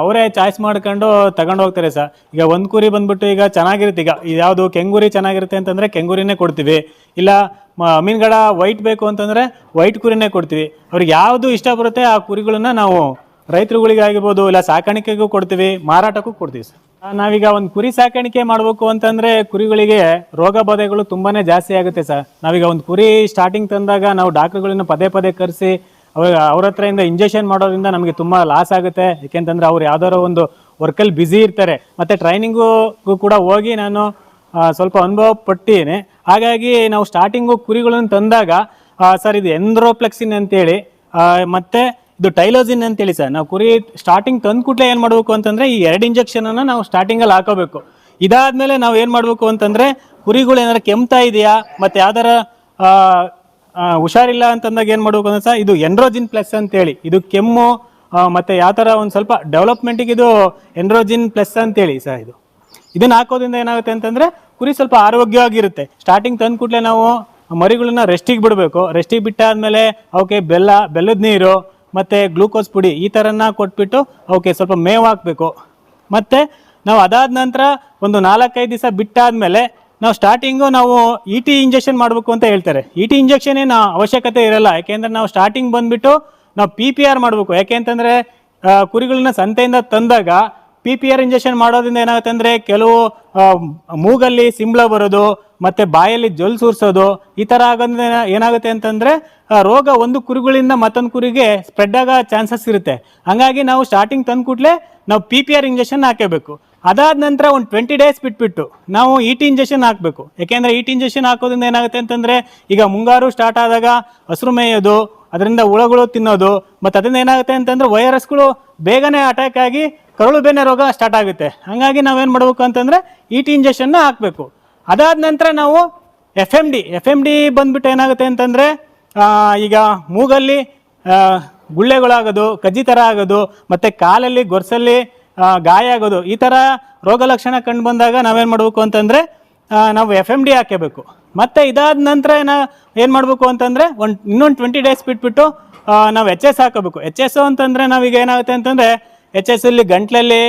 ಅವರೇ ಚಾಯ್ಸ್ ಮಾಡ್ಕೊಂಡು ತಗೊಂಡು ಹೋಗ್ತಾರೆ ಸರ್ ಈಗ ಒಂದು ಕುರಿ ಬಂದ್ಬಿಟ್ಟು ಈಗ ಚೆನ್ನಾಗಿರುತ್ತೆ. ಈಗ ಯಾವುದು ಕೆಂಗುರಿ ಚೆನ್ನಾಗಿರುತ್ತೆ ಅಂತಂದರೆ ಕೆಂಗುರಿನೇ ಕೊಡ್ತೀವಿ. ಇಲ್ಲ ಮೀನ್ಗಡ ವೈಟ್ ಬೇಕು ಅಂತಂದರೆ ವೈಟ್ ಕುರಿನೇ ಕೊಡ್ತೀವಿ. ಅವ್ರಿಗೆ ಯಾವುದು ಇಷ್ಟ ಬರುತ್ತೆ ಆ ಕುರಿಗಳನ್ನ ನಾವು ರೈತರುಗಳಿಗಾಗಿರ್ಬೋದು, ಇಲ್ಲ ಸಾಕಾಣಿಕೆಗೂ ಕೊಡ್ತೀವಿ, ಮಾರಾಟಕ್ಕೂ ಕೊಡ್ತೀವಿ ಸರ್ ನಾವೀಗ ಒಂದು ಕುರಿ ಸಾಕಾಣಿಕೆ ಮಾಡಬೇಕು ಅಂತಂದ್ರೆ ಕುರಿಗಳಿಗೆ ರೋಗ ಬಾಧೆಗಳು ತುಂಬಾನೇ ಜಾಸ್ತಿ ಆಗುತ್ತೆ ಸರ್. ನಾವೀಗ ಒಂದು ಕುರಿ ಸ್ಟಾರ್ಟಿಂಗ್ ತಂದಾಗ ನಾವು ಡಾಕ್ಟರ್ಗಳನ್ನು ಪದೇ ಪದೇ ಕರೆಸಿ ಅವಾಗ ಅವ್ರ ಹತ್ರದಿಂದ ಇಂಜೆಕ್ಷನ್ ಮಾಡೋದ್ರಿಂದ ನಮಗೆ ತುಂಬಾ ಲಾಸ್ ಆಗುತ್ತೆ. ಯಾಕೆಂತಂದ್ರೆ ಅವ್ರು ಯಾವ್ದಾರ ಒಂದು ವರ್ಕಲ್ಲಿ ಬ್ಯುಸಿ ಇರ್ತಾರೆ. ಮತ್ತೆ ಟ್ರೈನಿಂಗು ಕೂಡ ಹೋಗಿ ನಾನು ಸ್ವಲ್ಪ ಅನುಭವ ಪಟ್ಟೀನಿ ಹಾಗಾಗಿ ನಾವು ಸ್ಟಾರ್ಟಿಂಗು ಕುರಿಗಳನ್ನು ತಂದಾಗ ಸರ್ ಇದು ಎಂದ್ರೋಪ್ಲೆಕ್ಸಿನ್ ಅಂತೇಳಿ ಮತ್ತೆ ಇದು ಟೈಲೋಸಿನ್ ಅಂತೇಳಿ ಸರ್. ನಾವು ಕುರಿ ಸ್ಟಾರ್ಟಿಂಗ್ ತಂದು ಕೂಡಲೇ ಏನು ಮಾಡಬೇಕು ಅಂತಂದರೆ ಈ ಎರಡು ಇಂಜೆಕ್ಷನನ್ನು ನಾವು ಸ್ಟಾರ್ಟಿಂಗಲ್ಲಿ ಹಾಕೋಬೇಕು. ಇದಾದಮೇಲೆ ನಾವು ಏನು ಮಾಡಬೇಕು ಅಂತಂದರೆ ಕುರಿಗಳು ಏನಾರು ಕೆಮ್ತಾ ಇದೆಯಾ, ಮತ್ತು ಯಾವ್ದಾರ ಹುಷಾರಿಲ್ಲ ಅಂತಂದಾಗ ಏನು ಮಾಡಬೇಕು ಅಂತ ಸರ್, ಇದು ಎನ್ರೋಜಿನ್ ಪ್ಲಸ್ ಅಂತೇಳಿ. ಇದು ಕೆಮ್ಮು ಮತ್ತು ಯಾವ ಥರ ಒಂದು ಸ್ವಲ್ಪ ಡೆವಲಪ್ಮೆಂಟಿಗೆ ಇದು ಎಂಡ್ರೋಜಿನ್ ಪ್ಲಸ್ ಅಂತೇಳಿ ಸರ್ ಇದು. ಇದನ್ನು ಹಾಕೋದ್ರಿಂದ ಏನಾಗುತ್ತೆ ಅಂತಂದ್ರೆ ಕುರಿ ಸ್ವಲ್ಪ ಆರೋಗ್ಯವಾಗಿರುತ್ತೆ. ಸ್ಟಾರ್ಟಿಂಗ್ ತಂದು ಕೂಡಲೇ ನಾವು ಮರಿಗಳನ್ನ ರೆಸ್ಟಿಗೆ ಬಿಡಬೇಕು. ರೆಸ್ಟಿಗೆ ಬಿಟ್ಟಾದ್ಮೇಲೆ ಅವಕ್ಕೆ ಬೆಲ್ಲ, ಬೆಲ್ಲದ ನೀರು ಮತ್ತೆ ಗ್ಲೂಕೋಸ್ ಪುಡಿ ಈ ಥರನ ಕೊಟ್ಬಿಟ್ಟು ಅವಕ್ಕೆ ಸ್ವಲ್ಪ ಮೇವು ಹಾಕಬೇಕು. ಮತ್ತೆ ನಾವು ಅದಾದ ನಂತರ ಒಂದು ನಾಲ್ಕೈದು ದಿವಸ ಬಿಟ್ಟಾದ್ಮೇಲೆ ನಾವು ಸ್ಟಾರ್ಟಿಂಗು ನಾವು ಇ ಟಿ ಇಂಜೆಕ್ಷನ್ ಮಾಡಬೇಕು ಅಂತ ಹೇಳ್ತಾರೆ. ಇ ಟಿ ಇಂಜೆಕ್ಷನ್ ಏನು ಅವಶ್ಯಕತೆ ಇರಲ್ಲ. ಯಾಕೆಂದ್ರೆ ನಾವು ಸ್ಟಾರ್ಟಿಂಗ್ ಬಂದ್ಬಿಟ್ಟು ನಾವು ಪಿ ಪಿ ಆರ್ ಮಾಡಬೇಕು. ಯಾಕೆ ಅಂತಂದರೆ ಕುರಿಗಳನ್ನ ಸಂತೆಯಿಂದ ತಂದಾಗ ಪಿ ಪಿ ಆರ್ ಇಂಜೆಕ್ಷನ್ ಮಾಡೋದ್ರಿಂದ ಏನಾಗುತ್ತೆ ಅಂದರೆ ಕೆಲವು ಮೂಗಲ್ಲಿ ಸಿಂಬಳ ಬರೋದು, ಮತ್ತು ಬಾಯಲ್ಲಿ ಜೊಲ್ ಸೂರಿಸೋದು, ಈ ಥರ ಆಗೋದ್ರಿಂದ ಏನಾಗುತ್ತೆ ಅಂತಂದರೆ ರೋಗ ಒಂದು ಕುರಿಗಳಿಂದ ಮತ್ತೊಂದು ಕುರಿಗೆ ಸ್ಪ್ರೆಡ್ ಆಗೋ ಚಾನ್ಸಸ್ ಇರುತ್ತೆ. ಹಾಗಾಗಿ ನಾವು ಸ್ಟಾರ್ಟಿಂಗ್ ತಂದು ಕೂಡಲೇ ನಾವು ಪಿ ಪಿ ಆರ್ ಇಂಜೆಕ್ಷನ್ ಹಾಕಬೇಕು ಅದಾದ ನಂತರ ಒಂದು ಟ್ವೆಂಟಿ ಡೇಸ್ ಬಿಟ್ಬಿಟ್ಟು ನಾವು ಇ ಟಿ ಇಂಜೆಕ್ಷನ್ ಹಾಕಬೇಕು. ಯಾಕೆಂದರೆ ಇ ಟಿ ಇಂಜೆಕ್ಷನ್ ಹಾಕೋದ್ರಿಂದ ಏನಾಗುತ್ತೆ ಅಂತಂದರೆ, ಈಗ ಮುಂಗಾರು ಸ್ಟಾರ್ಟ್ ಆದಾಗ ಹಸಿರು ಮೇಯೋದು, ಅದರಿಂದ ಹುಳಗಳು ತಿನ್ನೋದು, ಮತ್ತು ಅದರಿಂದ ಏನಾಗುತ್ತೆ ಅಂತಂದ್ರೆ ವೈರಸ್ಗಳು ಬೇಗನೆ ಅಟ್ಯಾಕ್ ಆಗಿ ಕರುಳು ಬೇನೆ ರೋಗ ಸ್ಟಾರ್ಟ್ ಆಗುತ್ತೆ. ಹಾಗಾಗಿ ನಾವೇನು ಮಾಡಬೇಕು ಅಂತಂದರೆ ಇ ಟಿ ಇಂಜೆಕ್ಷನ್ನ ಹಾಕಬೇಕು. ಅದಾದ ನಂತರ ನಾವು F M D F M D ಬಂದ್ಬಿಟ್ಟು ಏನಾಗುತ್ತೆ ಅಂತಂದರೆ ಈಗ ಮೂಗಲ್ಲಿ ಗುಳ್ಳೆಗಳಾಗೋದು, ಕಜ್ಜಿ ಥರ ಆಗೋದು, ಮತ್ತು ಕಾಲಲ್ಲಿ, ಗೊರ್ಸಲ್ಲಿ ಗಾಯ ಆಗೋದು, ಈ ಥರ ರೋಗ ಲಕ್ಷಣ ಕಂಡು ಬಂದಾಗ ನಾವೇನು ಮಾಡಬೇಕು ಅಂತಂದರೆ ನಾವು ಎಫ್ ಎಂ ಡಿ ಹಾಕಬೇಕು ಮತ್ತು ಇದಾದ ನಂತರ ಏನ, ಏನು ಮಾಡಬೇಕು ಅಂತಂದರೆ, ಒಂದು, ಇನ್ನೊಂದು ಟ್ವೆಂಟಿ ಡೇಸ್ ಬಿಟ್ಬಿಟ್ಟು ನಾವು ಎಚ್ ಎಸ್ ಹಾಕೋಬೇಕು. ಎಚ್ ಎಸ್ ಅಂತಂದರೆ ನಾವೀಗ ಏನಾಗುತ್ತೆ ಅಂತಂದರೆ ಎಚ್ ಎಸ್ ಅಲ್ಲಿ ಗಂಟ್ಲಲ್ಲಿ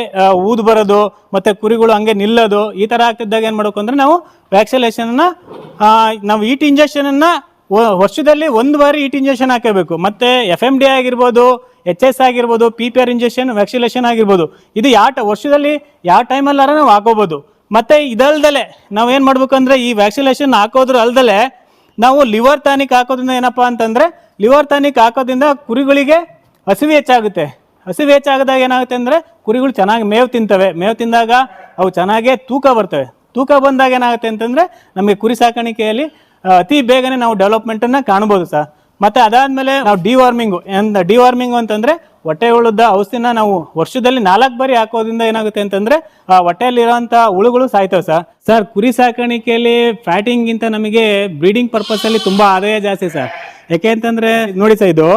ಊದು ಬರೋದು, ಮತ್ತು ಕುರಿಗಳು ಹಂಗೆ ನಿಲ್ಲೋದು, ಈ ಥರ ಆಗ್ತಿದ್ದಾಗ ಏನು ಮಾಡಬೇಕು ಅಂದರೆ ನಾವು ವ್ಯಾಕ್ಸಿನೇಷನನ್ನು ನಾವು ಈಟ್ ಇಂಜೆಕ್ಷನನ್ನು ವರ್ಷದಲ್ಲಿ ಒಂದು ಬಾರಿ ಈಟ್ ಇಂಜೆಕ್ಷನ್ ಹಾಕಬೇಕು. ಮತ್ತು ಎಫ್ ಎಂ ಡಿ ಆಗಿರ್ಬೋದು ಎಚ್ ಎಸ್ ಆಗಿರ್ಬೋದು P P R injection vaccination ಆಗಿರ್ಬೋದು. ಇದು ಯಾವ ವರ್ಷದಲ್ಲಿ ಯಾವ ಟೈಮಲ್ಲಾರ ನಾವು ಹಾಕೋಬೋದು. ಮತ್ತು ನಾವು ಏನು ಮಾಡಬೇಕು ಅಂದರೆ ಈ ವ್ಯಾಕ್ಸಿನೇಷನ್ ಹಾಕೋದ್ರ ಅಲ್ದಲೆ ನಾವು ಲಿವರ್ ಟಾನಿಕ್ ಹಾಕೋದ್ರಿಂದ ಏನಪ್ಪ ಅಂತಂದರೆ ಲಿವರ್ ಟಾನಿಕ್ ಹಾಕೋದ್ರಿಂದ ಕುರಿಗಳಿಗೆ ಹಸಿವಿ ಹೆಚ್ಚಾಗುತ್ತೆ. ಹಸಿವು ಹೆಚ್ಚಾಗದಾಗ ಏನಾಗುತ್ತೆ ಅಂದರೆ ಕುರಿಗಳು ಚೆನ್ನಾಗಿ ಮೇವು ತಿಂತವೆ. ಮೇವು ತಿಂದಾಗ ಅವು ಚೆನ್ನಾಗೇ ತೂಕ ಬರ್ತವೆ. ತೂಕ ಬಂದಾಗ ಏನಾಗುತ್ತೆ ಅಂತಂದರೆ ನಮಗೆ ಕುರಿ ಸಾಕಾಣಿಕೆಯಲ್ಲಿ ಅತಿ ಬೇಗನೆ ನಾವು ಡೆವಲಪ್ಮೆಂಟನ್ನು ಕಾಣ್ಬೋದು ಸರ್. ಮತ್ತು ಅದಾದಮೇಲೆ ನಾವು ಡಿವಾರ್ಮಿಂಗು ಎಂದ ಡಿವಾರ್ಮಿಂಗು ಅಂತಂದ್ರೆ ಹೊಟ್ಟೆ ಹುಳುದ ಔಷಧಿನ ನಾವು ವರ್ಷದಲ್ಲಿ ನಾಲ್ಕು ಬಾರಿ ಹಾಕೋದ್ರಿಂದ ಏನಾಗುತ್ತೆ ಅಂತಂದ್ರೆ, ಆ ಹೊಟ್ಟೆಯಲ್ಲಿರೋಂಥ ಹುಳುಗಳು ಸಾಯ್ತವೆ ಸರ್. ಸರ್, ಕುರಿ ಸಾಕಾಣಿಕೆಯಲ್ಲಿ ಫ್ಯಾಟಿಂಗಿಂತ ನಮಗೆ ಬ್ರೀಡಿಂಗ್ ಪರ್ಪಸಲ್ಲಿ ತುಂಬ ಆದಾಯ ಜಾಸ್ತಿ ಸರ್. ಯಾಕೆ ಅಂತಂದರೆ, ನೋಡಿ ಸರ್ ಇದು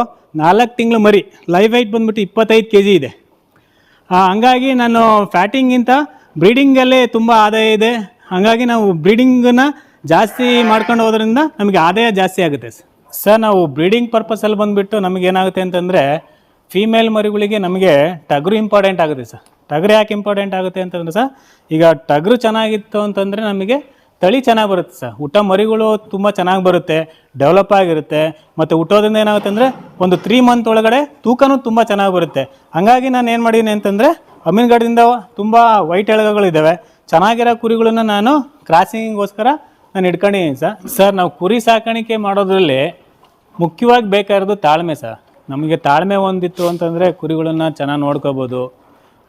ನಾಲ್ಕು ತಿಂಗಳು ಮರಿ ಲೈವ್ ವೈಟ್ ಬಂದ್ಬಿಟ್ಟು ಇಪ್ಪತ್ತೈದು ಕೆ ಜಿ ಇದೆ ಹಂಗಾಗಿ ನಾನು ಫ್ಯಾಟಿಂಗಿಂತ ಬ್ರೀಡಿಂಗಲ್ಲೇ ತುಂಬ ಆದಾಯ ಇದೆ. ಹಾಗಾಗಿ ನಾವು ಬ್ರೀಡಿಂಗನ್ನ ಜಾಸ್ತಿ ಮಾಡ್ಕೊಂಡು ಹೋದ್ರಿಂದ ನಮಗೆ ಆದಾಯ ಜಾಸ್ತಿ ಆಗುತ್ತೆ ಸರ್. ಸರ್, ನಾವು ಬ್ರೀಡಿಂಗ್ ಪರ್ಪಸಲ್ಲಿ ಬಂದುಬಿಟ್ಟು ನಮಗೆ ಏನಾಗುತ್ತೆ ಅಂತಂದರೆ ಫೀಮೇಲ್ ಮರಿಗಳಿಗೆ ನಮಗೆ ಟಗರು ಇಂಪಾರ್ಟೆಂಟ್ ಆಗುತ್ತೆ ಸರ್. ಟಗರು ಯಾಕೆ ಇಂಪಾರ್ಟೆಂಟ್ ಆಗುತ್ತೆ ಅಂತಂದ್ರೆ ಸರ್, ಈಗ ಟಗರು ಚೆನ್ನಾಗಿತ್ತು ಅಂತಂದರೆ ನಮಗೆ ತಳಿ ಚೆನ್ನಾಗಿ ಬರುತ್ತೆ ಸರ್. ಊಟ ಮರಿಗಳು ತುಂಬ ಚೆನ್ನಾಗಿ ಬರುತ್ತೆ, ಡೆವಲಪ್ ಆಗಿರುತ್ತೆ. ಮತ್ತು ಹುಟ್ಟೋದ್ರಿಂದ ಏನಾಗುತ್ತೆ ಅಂದರೆ ಒಂದು ತ್ರೀ ಮಂತ್ ಒಳಗಡೆ ತೂಕನೂ ತುಂಬ ಚೆನ್ನಾಗಿ ಬರುತ್ತೆ. ಹಾಗಾಗಿ ನಾನು ಏನು ಮಾಡೀನಿ ಅಂತಂದರೆ ಅಮೀನ್ಗಢದಿಂದ ತುಂಬ ವೈಟ್ ಎಳಗಗಳಿದ್ದಾವೆ ಚೆನ್ನಾಗಿರೋ ಕುರಿಗಳನ್ನು ನಾನು ಕ್ರಾಸಿಂಗಿಗೋಸ್ಕರ ನಾನು ಹಿಡ್ಕೊಂಡಿದ್ದೀನಿ ಸರ್. ಸರ್, ನಾವು ಕುರಿ ಸಾಕಾಣಿಕೆ ಮಾಡೋದ್ರಲ್ಲಿ ಮುಖ್ಯವಾಗಿ ಬೇಕಾಗಿರೋದು ತಾಳ್ಮೆ ಸರ್. ನಮಗೆ ತಾಳ್ಮೆ ಒಂದಿತ್ತು ಅಂತಂದರೆ ಕುರಿಗಳನ್ನ ಚೆನ್ನಾಗಿ ನೋಡ್ಕೋಬೋದು,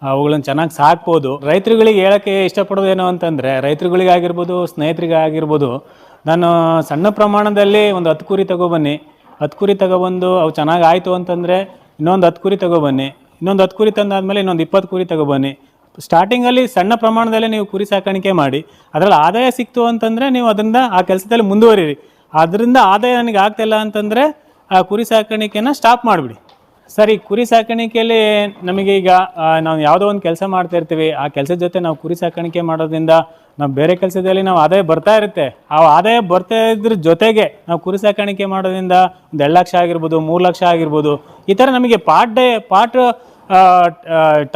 ಅವುಗಳನ್ನ ಚೆನ್ನಾಗಿ ಸಾಕ್ಬೋದು. ರೈತರುಗಳಿಗೆ ಹೇಳೋಕ್ಕೆ ಇಷ್ಟಪಡೋದು ಏನು ಅಂತಂದರೆ ರೈತರುಗಳಿಗಾಗಿರ್ಬೋದು ಸ್ನೇಹಿತರಿಗೆ ಆಗಿರ್ಬೋದು ನಾನು ಸಣ್ಣ ಪ್ರಮಾಣದಲ್ಲಿ ಒಂದು ಹತ್ತು ಕುರಿ ತಗೊಬನ್ನಿ. ಹತ್ತು ಕುರಿ ತಗೊಬಂದು ಅವು ಚೆನ್ನಾಗಿ ಆಯಿತು ಅಂತಂದರೆ ಇನ್ನೊಂದು ಹತ್ತು ಕುರಿ ತಗೊಬನ್ನಿ. ಇನ್ನೊಂದು ಹತ್ತು ಕುರಿ ತಂದಾದಮೇಲೆ ಇನ್ನೊಂದು ಇಪ್ಪತ್ತು ಕುರಿ ತಗೊಬನ್ನಿ. ಸ್ಟಾರ್ಟಿಂಗಲ್ಲಿ ಸಣ್ಣ ಪ್ರಮಾಣದಲ್ಲಿ ನೀವು ಕುರಿ ಸಾಕಾಣಿಕೆ ಮಾಡಿ, ಅದರಲ್ಲಿ ಆದಾಯ ಸಿಕ್ತು ಅಂತಂದರೆ ನೀವು ಅದರಿಂದ ಆ ಕೆಲಸದಲ್ಲಿ ಮುಂದುವರಿರಿ. ಅದರಿಂದ ಆದಾಯ ನನಗೆ ಆಗ್ತಿಲ್ಲ ಅಂತಂದರೆ ಆ ಕುರಿ ಸಾಕಾಣಿಕೆನ ಸ್ಟಾಪ್ ಮಾಡಿಬಿಡಿ. ಸರಿ, ಕುರಿ ಸಾಕಾಣಿಕೆಯಲ್ಲಿ ನಮಗೆ ಈಗ ನಾವು ಯಾವುದೋ ಒಂದು ಕೆಲಸ ಮಾಡ್ತಾ ಇರ್ತೀವಿ, ಆ ಕೆಲಸದ ಜೊತೆ ನಾವು ಕುರಿ ಸಾಕಾಣಿಕೆ ಮಾಡೋದ್ರಿಂದ ನಾವು ಬೇರೆ ಕೆಲಸದಲ್ಲಿ ನಾವು ಆದಾಯ ಬರ್ತಾ ಇರುತ್ತೆ. ಆ ಆದಾಯ ಬರ್ತಾ ಇದ್ರ ಜೊತೆಗೆ ನಾವು ಕುರಿ ಸಾಕಾಣಿಕೆ ಮಾಡೋದ್ರಿಂದ ಒಂದು ಎರಡು ಲಕ್ಷ ಆಗಿರ್ಬೋದು, ಮೂರು ಲಕ್ಷ ಆಗಿರ್ಬೋದು, ಈ ಥರ ನಮಗೆ ಪಾರ್ಟ್ ಡೇ ಪಾರ್ಟ್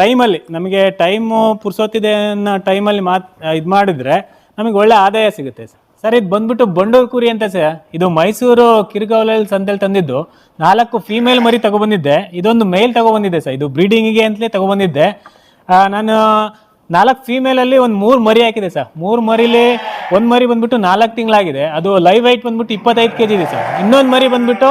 ಟೈಮಲ್ಲಿ, ನಮಗೆ ಟೈಮು ಪುರ್ಸೋತಿದೆ ಅನ್ನೋ ಟೈಮಲ್ಲಿ ಮಾತ್, ಇದು ಮಾಡಿದರೆ ನಮಗೆ ಒಳ್ಳೆ ಆದಾಯ ಸಿಗುತ್ತೆ ಸರ್. ಸರ್, ಇದು ಬಂದ್ಬಿಟ್ಟು ಬಂಡೂರು ಕುರಿ ಅಂತ ಸರ್, ಇದು ಮೈಸೂರು ಕಿರ್ಗಾವಲಲ್ಲಿ ಸಂತೆಲಿ ತಂದಿದ್ದು, ನಾಲ್ಕು ಫೀಮೇಲ್ ಮರಿ ತಗೊಬಂದಿದ್ದೆ, ಇದೊಂದು ಮೇಲ್ ತಗೊಬಂದಿದ್ದೆ ಸರ್, ಇದು ಬ್ರೀಡಿಂಗಿಗೆ ಅಂತಲೇ ತಗೊಬಂದಿದ್ದೆ. ನಾನು ನಾಲ್ಕು ಫೀಮೇಲಲ್ಲಿ ಒಂದು ಮೂರು ಮರಿ ಹಾಕಿದೆ ಸರ್. ಮೂರು ಮರಿಲಿ ಒಂದು ಮರಿ ಬಂದ್ಬಿಟ್ಟು ನಾಲ್ಕು ತಿಂಗಳಾಗಿದೆ. ಅದು ಲೈವ್ ವೈಟ್ ಬಂದ್ಬಿಟ್ಟು ಇಪ್ಪತ್ತೈದು ಕೆ ಜಿ ಇದೆ ಸರ್. ಇನ್ನೊಂದು ಮರಿ ಬಂದ್ಬಿಟ್ಟು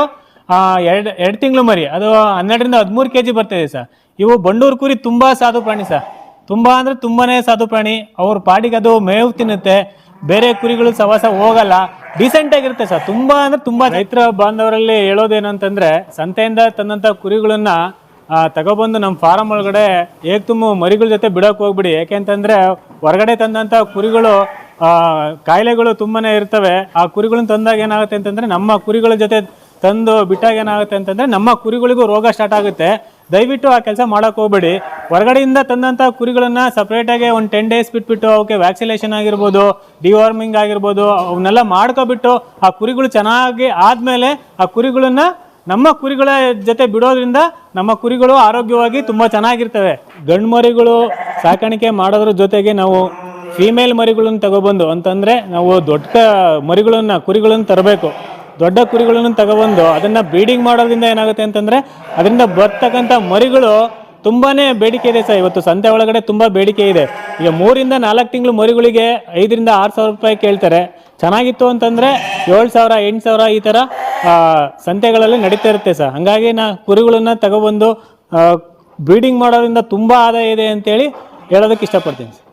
ಎರಡು ಎರಡು ತಿಂಗಳು ಮರಿ, ಅದು ಹನ್ನೆರಡರಿಂದ ಹದಿಮೂರು ಕೆ ಜಿ ಬರ್ತಿದೆ ಸರ್. ಇವು ಬಂಡೂರು ಕುರಿ ತುಂಬ ಸಾಧು ಪ್ರಾಣಿ ಸರ್. ತುಂಬ ಅಂದರೆ ತುಂಬಾನೇ ಸಾಧು ಪ್ರಾಣಿ. ಅವ್ರ ಪಾಡಿಗೆ ಅದು ಮೇವು ತಿನ್ನುತ್ತೆ. ಬೇರೆ ಕುರಿಗಳು ಸವಾಸ ಹೋಗಲ್ಲ. ಡಿಸೆಂಟ್ ಆಗಿರುತ್ತೆ ಸರ್. ತುಂಬಾ ಅಂದ್ರೆ ತುಂಬಾ ರೈತರ ಬಾಂಧವರಲ್ಲಿ ಹೇಳೋದೇನಂತಂದ್ರೆ, ಸಂತೆಯಿಂದ ತಂದಂತ ಕುರಿಗಳನ್ನ ತಗೊಬಂದು ನಮ್ಮ ಫಾರಂ ಒಳಗಡೆ ಏಕ್ ತುಂಬ ಮರಿಗಳ ಜೊತೆ ಬಿಡೋಕೆ ಹೋಗ್ಬಿಡಿ. ಯಾಕೆಂತಂದ್ರೆ ಹೊರಗಡೆ ತಂದಂತ ಕುರಿಗಳು ಕಾಯಿಲೆಗಳು ತುಂಬಾನೇ ಇರ್ತವೆ. ಆ ಕುರಿಗಳನ್ನ ತಂದಾಗ ಏನಾಗುತ್ತೆ ಅಂತಂದ್ರೆ ನಮ್ಮ ಕುರಿಗಳ ಜೊತೆ ತಂದು ಬಿಟ್ಟಾಗ ಏನಾಗುತ್ತೆ ಅಂತಂದ್ರೆ ನಮ್ಮ ಕುರಿಗಳಿಗೂ ರೋಗ ಸ್ಟಾರ್ಟ್ ಆಗುತ್ತೆ. ದಯವಿಟ್ಟು ಆ ಕೆಲಸ ಮಾಡೋಕೆ ಹೋಗ್ಬೇಡಿ. ಹೊರಗಡೆಯಿಂದ ತಂದಂಥ ಕುರಿಗಳನ್ನ ಸಪ್ರೇಟಾಗಿ ಒಂದು ಟೆನ್ ಡೇಸ್ ಬಿಟ್ಬಿಟ್ಟು ಅವಕ್ಕೆ ವ್ಯಾಕ್ಸಿನೇಷನ್ ಆಗಿರ್ಬೋದು ಡಿವಾರ್ಮಿಂಗ್ ಆಗಿರ್ಬೋದು ಅವನ್ನೆಲ್ಲ ಮಾಡ್ಕೊಬಿಟ್ಟು ಆ ಕುರಿಗಳು ಚೆನ್ನಾಗಿ ಆದಮೇಲೆ ಆ ಕುರಿಗಳನ್ನ ನಮ್ಮ ಕುರಿಗಳ ಜೊತೆ ಬಿಡೋದ್ರಿಂದ ನಮ್ಮ ಕುರಿಗಳು ಆರೋಗ್ಯವಾಗಿ ತುಂಬ ಚೆನ್ನಾಗಿರ್ತವೆ. ಗಂಡು ಮರಿಗಳು ಸಾಕಾಣಿಕೆ ಮಾಡೋದ್ರ ಜೊತೆಗೆ ನಾವು ಫೀಮೇಲ್ ಮರಿಗಳನ್ನ ತಗೊಬಂದು ಅಂತಂದರೆ ನಾವು ದೊಡ್ಡ ಮರಿಗಳನ್ನು ಕುರಿಗಳನ್ನು ತರಬೇಕು. ದೊಡ್ಡ ಕುರಿಗಳನ್ನು ತಗೊಬಂದು ಅದನ್ನ ಬ್ರೀಡಿಂಗ್ ಮಾಡೋದ್ರಿಂದ ಏನಾಗುತ್ತೆ ಅಂತಂದ್ರೆ ಅದರಿಂದ ಬರ್ತಕ್ಕಂಥ ಮರಿಗಳು ತುಂಬಾನೇ ಬೇಡಿಕೆ ಇದೆ ಸರ್. ಇವತ್ತು ಸಂತೆ ಒಳಗಡೆ ತುಂಬಾ ಬೇಡಿಕೆ ಇದೆ. ಈಗ ಮೂರಿಂದ ನಾಲ್ಕು ತಿಂಗಳು ಮರಿಗಳಿಗೆ ಐದರಿಂದ ಆರು ಸಾವಿರ ರೂಪಾಯಿ ಕೇಳ್ತಾರೆ. ಚೆನ್ನಾಗಿತ್ತು ಅಂತಂದ್ರೆ ಏಳು ಸಾವಿರ, ಎಂಟು ಸಾವಿರ ಈ ಥರ ಸಂತೆಗಳಲ್ಲಿ ನಡೀತಾ ಇರುತ್ತೆ ಸರ್. ಹಂಗಾಗಿ ನಾ ಕುರಿಗಳನ್ನು ತಗೊಬಂದು ಬ್ರೀಡಿಂಗ್ ಮಾಡೋದ್ರಿಂದ ತುಂಬಾ ಆದಾಯ ಇದೆ ಅಂತೇಳಿ ಹೇಳೋದಕ್ಕೆ ಇಷ್ಟಪಡ್ತೀನಿ ಸರ್.